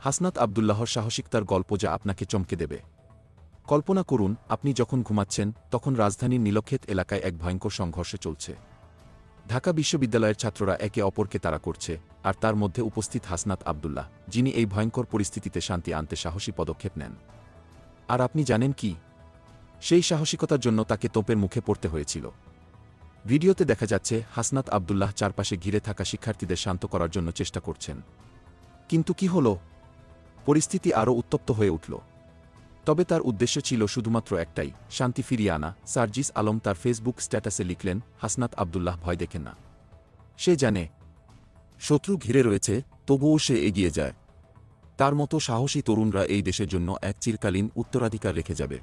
হাসনাত আবদুল্লাহর সাহসিকতার গল্প যা আপনাকে চমকে দেবে। কল্পনা করুন, আপনি যখন ঘুমাচ্ছেন, তখন রাজধানীর নীলক্ষেত এলাকায় এক ভয়ঙ্কর সংঘর্ষে চলছে। ঢাকা বিশ্ববিদ্যালয়ের ছাত্ররা একে অপরকে তাড়া করছে, আর তার মধ্যে উপস্থিত হাসনাত আবদুল্লাহ, যিনি এই ভয়ঙ্কর পরিস্থিতিতে শান্তি আনতে সাহসী পদক্ষেপ নেন। আর আপনি জানেন কি? সেই সাহসিকতার জন্য তাকে তোপের মুখে পড়তে হয়েছিল। ভিডিওতে দেখা যাচ্ছে, হাসনাত আবদুল্লাহ চারপাশে ঘিরে থাকা শিক্ষার্থীদের শান্ত করার জন্য চেষ্টা করছেন। কিন্তু কি হল? পরিস্থিতি আরও উত্তপ্ত হয়ে উঠল। তবে তার উদ্দেশ্য ছিল শুধুমাত্র একটাই, শান্তি ফিরিয়ে আনা। সার্জিস আলম তার ফেসবুক স্ট্যাটাসে লিখলেন, হাসনাত আবদুল্লাহ ভয় দেখেন না। সে জানে, শত্রু ঘিরে রয়েছে, তবুও সে এগিয়ে যায়। তার মতো সাহসী তরুণরা এই দেশের জন্য এক চিরকালীন উত্তরাধিকার রেখে যাবে।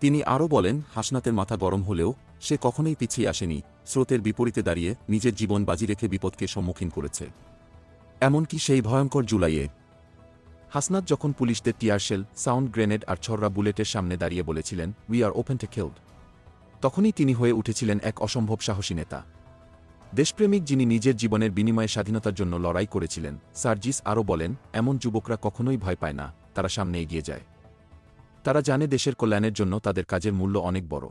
তিনি আরও বলেন, হাসনাতের মাথা গরম হলেও সে কখনোই পিছিয়ে আসেনি, স্রোতের বিপরীতে দাঁড়িয়ে নিজের জীবন বাজি রেখে বিপদকে সম্মুখীন করেছে। এমনকি সেই ভয়ঙ্কর জুলাইয়ে হাসনাত যখন পুলিশদের টিয়ারশেল সাউন্ড গ্রেনেড আর ছড়রা বুলেটের সামনে দাঁড়িয়ে বলেছিলেন উই আর ওপেন টে খেলড তখনই তিনি হয়ে উঠেছিলেন এক অসম্ভব সাহসী নেতা। দেশপ্রেমিক যিনি নিজের জীবনের বিনিময়ে স্বাধীনতার জন্য লড়াই করেছিলেন, সার্জিস আরও বলেন, এমন যুবকরা কখনোই ভয় পায় না, তারা সামনে এগিয়ে যায়। তারা জানে দেশের কল্যাণের জন্য তাদের কাজের মূল্য অনেক বড়।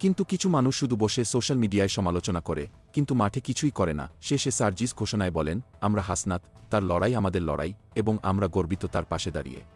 কিন্তু কিছু মানুষ শুধু বসে সোশ্যাল মিডিয়ায় সমালোচনা করে, কিন্তু মাঠে কিছুই করে না। শেষে সার্জিস ঘোষণায় বলেন, আমরা হাসনাত তার লড়াই আমাদের লড়াই এবং আমরা গর্বিত তার পাশে দাঁড়িয়ে।